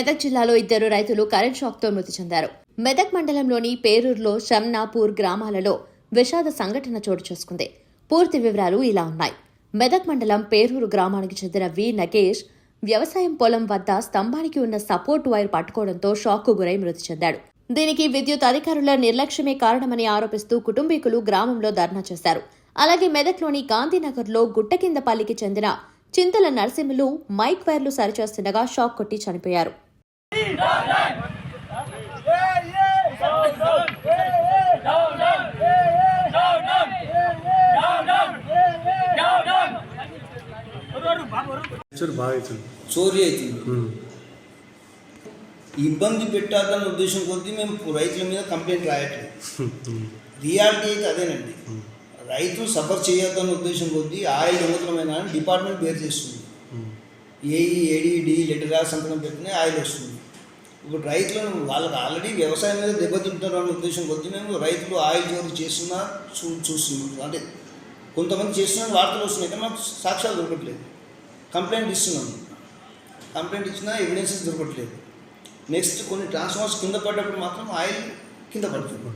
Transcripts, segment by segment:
మెదక్ జిల్లాలో ఇద్దరు రైతులు కరెంట్ షాక్తో మృతి చెందారు. మెదక్ మండలంలోని పేరూరులో షమ్నాపూర్ గ్రామాలలో విషాద సంఘటన చోటు చేసుకుంది. పూర్తి వివరాలు ఇలా ఉన్నాయి. మెదక్ మండలం పేరూరు గ్రామానికి చెందిన వి. నగేష్ వ్యవసాయం పొలం వద్ద స్తంభానికి ఉన్న సపోర్ట్ వైర్ పట్టుకోవడంతో షాక్కు గురై మృతి చెందాడు. దీనికి విద్యుత్ అధికారుల నిర్లక్ష్యమే కారణమని ఆరోపిస్తూ కుటుంబీకులు గ్రామంలో ధర్నా చేశారు. అలాగే మెదక్లోని గాంధీనగర్లో గుట్టకిందపల్లికి చెందిన చింతల నరసింహులు మైక్ వైర్లు సరిచేస్తుండగా షాక్ కొట్టి చనిపోయారు. చోరీ అవుతుంది ఇబ్బంది పెట్టాలన్న ఉద్దేశం కొద్దీ మేము రైతుల మీద కంప్లైంట్ రాయట్లేదు. రియాలిటీ అయితే అదేనండి. రైతులు సఫర్ చేయొద్దన్న ఉద్దేశం కొద్దీ ఆయిల్ దొంగతనమైన డిపార్ట్మెంట్ పేరు చేస్తుంది. ఏఈ ఏడి డి లెటర్ రాసి సంతకం పెట్టినా ఆయిల్ వస్తుంది. ఇప్పుడు రైతులను వాళ్ళకి ఆల్రెడీ వ్యవసాయం మీద దెబ్బతింటారు అన్న ఉద్దేశం కొద్దీ మేము రైతులు ఆయిల్ చోరీ చేస్తున్నా చూ చూస్తున్నాం. అంటే కొంతమంది చేస్తున్న వార్తలు వస్తున్నాయి కానీ మాకు సాక్ష్యాలు దొరకట్లేదు. కంప్లైంట్ ఇస్తున్నాం. కంప్లైంట్ ఇచ్చినా ఎవిడెన్సెస్ దొరకట్లేదు. నెక్స్ట్ కొన్ని ట్రాన్స్ఫార్మర్స్ కింద పడ్డప్పుడు మాత్రం ఆయిల్ కింద పడుతుంది.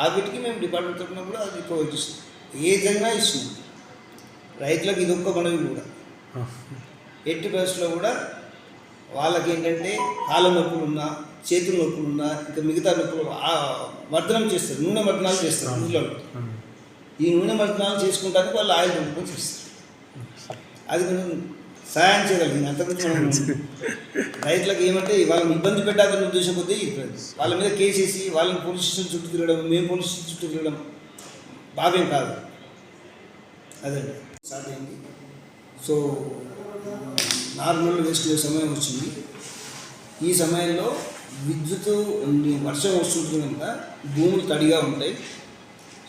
ఆ వీటికి మేము డిపార్ట్మెంట్ తరఫున కూడా అది ప్రొవైడ్ చేస్తాం ఏ విధంగా ఇస్తున్నాం. రైతులకు ఇది ఒక్క మనవి కూడా. ఎట్టి పరిస్థితుల్లో కూడా వాళ్ళకి ఏంటంటే కాళ్ళ నొప్పులు ఉన్నా చేతుల నొప్పులు ఉన్నా ఇంకా మిగతా నొప్పులు మర్దనం చేస్తారు నూనె మర్దనాలు చేస్తారు ఇంట్లో. ఈ నూనె మర్దనాలు చేసుకుంటానికి వాళ్ళు ఆయిల్ కొనుక్కొని చేస్తారు. అది కొంచెం సహాయం చేయగలిగింది అంతకుముందు మనం రైతులకు ఏమంటే వాళ్ళని ఇబ్బంది పెట్టాలన్న ఉద్దేశం కొద్దీ వాళ్ళ మీద కేసు వేసి వాళ్ళని పోలీస్ స్టేషన్ చుట్టూ తిరగడం మేము పోలీస్ స్టేషన్ చుట్టూ తిరగడం భావ్యం కాదు. అదే అయింది. సో నార్మల్ వేస్ట్ సమయం వచ్చింది. ఈ సమయంలో విద్యుత్ వర్షం వస్తుంటుంది కనుక భూములు తడిగా ఉంటాయి.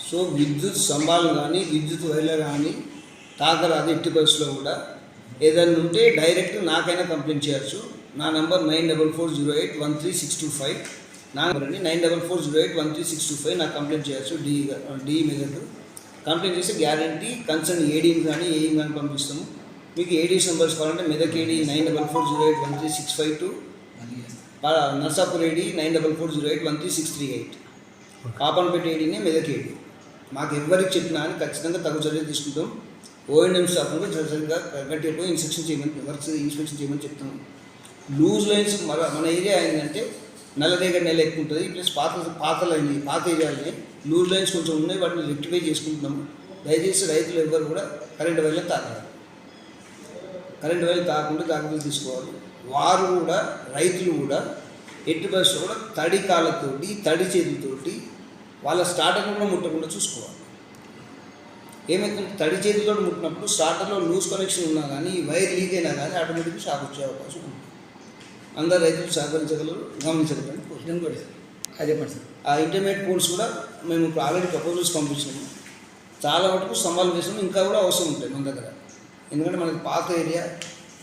సో విద్యుత్ స్తంభాలు కానీ విద్యుత్ వైర్లు కానీ తాకరాదు ఎట్టి పరిస్థితిలో కూడా. ఏదైనా ఉంటే డైరెక్ట్ నాకైనా కంప్లైంట్ చేయొచ్చు. నా number nine double four zero eight one three six two five. నా నెంబర్ అండి nine double four zero eight one three six two five. నాకు కంప్లైంట్ చేయొచ్చు డి డి మీద కంప్లైంట్ చేస్తే గ్యారంటీ కన్సర్న్ ఏడీని కానీ ఏఈని కానీ పంపిస్తాము. మీకు ఏడీస్ నెంబర్స్ కావాలంటే Medak AD nine double four zero eight one three six five two Narsapur AD nine double four zero eight one three six three eight. Kapanpet ఏడీనే Medak AD. మాకు ఎవరికి చెప్పినా అని ఖచ్చితంగా తగు చర్య తీసుకుంటాం. ఓఎన్ఎం స్టాఫ్ కూడా సరిగ్గా గట్టిగా పోయి ఇన్స్పెక్షన్ చేయమని వర్క్స్ ఇన్స్పెక్షన్ చేయమని చెప్తాం లూజ్ లైన్స్ మన మన ఏరియా ఏంటంటే నల్లరేగడి నెల ఎక్కువ ఉంటుంది ప్లస్ పాత పాత లైన్ పాత ఏరియాలని లూజ్ లైన్స్ కొంచెం ఉన్నాయి వాటిని రెక్టిఫై చేసుకుంటున్నాము. దయచేసి రైతులు ఎవ్వరు కూడా కరెంట్ వైర్లను తాకాలి కరెంట్ వైర్లు తాకుండా జాగ్రత్తలు తీసుకోవాలి. వారు కూడా రైతులు కూడా ఎట్టి పరిస్థితుల్లో కూడా తడి కాళ్ళతోటి తడి చేతులతోటి వాళ్ళ స్టార్టర్ని కూడా ముట్టకుండా చూసుకోవాలి. ఏమైతుంది? తడి చేతితో ముట్టినప్పుడు స్టార్టర్లో లూజ్ కనెక్షన్ ఉన్నా కానీ ఈ వైర్ లీక్ అయినా కానీ ఆటోమేటిక్గా షాక్ వచ్చే అవకాశం ఉంది అందరు రైతులు సహకరించగలరు గమనించగలరని కోరుతున్నాను. అదే పని సార్. ఆ ఇంటర్మీడియట్ పోల్స్ కూడా మేము ఇప్పుడు ఆల్రెడీ ప్రపోజల్స్ పంపించినాము. చాలా మటుకు స్తంభాలు వేసాము ఇంకా కూడా అవసరం ఉంటాయి మన దగ్గర. ఎందుకంటే మనకి పాత ఏరియా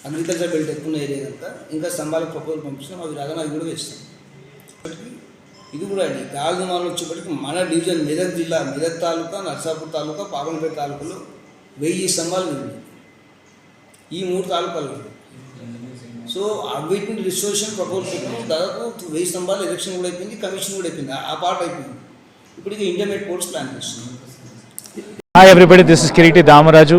అగ్రికల్చర్ బెల్ట్ ఎక్కువ ఏరియా అంతా ఇంకా స్తంభాలకు ప్రపోజల్ పంపించినాం అవి రాగానే అవి కూడా వేస్తాం ఇది కూడా అండి గాలిదుమాలు వచ్చేప్పటికి మన డివిజన్ మెదక్ జిల్లా మెదక్ తాలూకా నర్సాపూర్ తాలూకా పాపనపేట తాలూకాలో వెయ్యి స్తంభాలు ఉన్నాయి. ఈ మూడు తాలూకాలు సో వీటిని రిజిస్ట్రేషన్ ప్రపోజల్ పెట్టాము దాదాపు వెయ్యి స్తంభాలు ఎలక్షన్ కూడా అయిపోయింది కమిషన్ కూడా అయిపోయింది ఆ పార్ట్ అయిపోయింది. ఇప్పుడు ఇక ఇంటర్మీడియట్ కోర్స్ ప్లాన్ చేస్తున్నాం. Hi everybody this is Kiriti Damaraju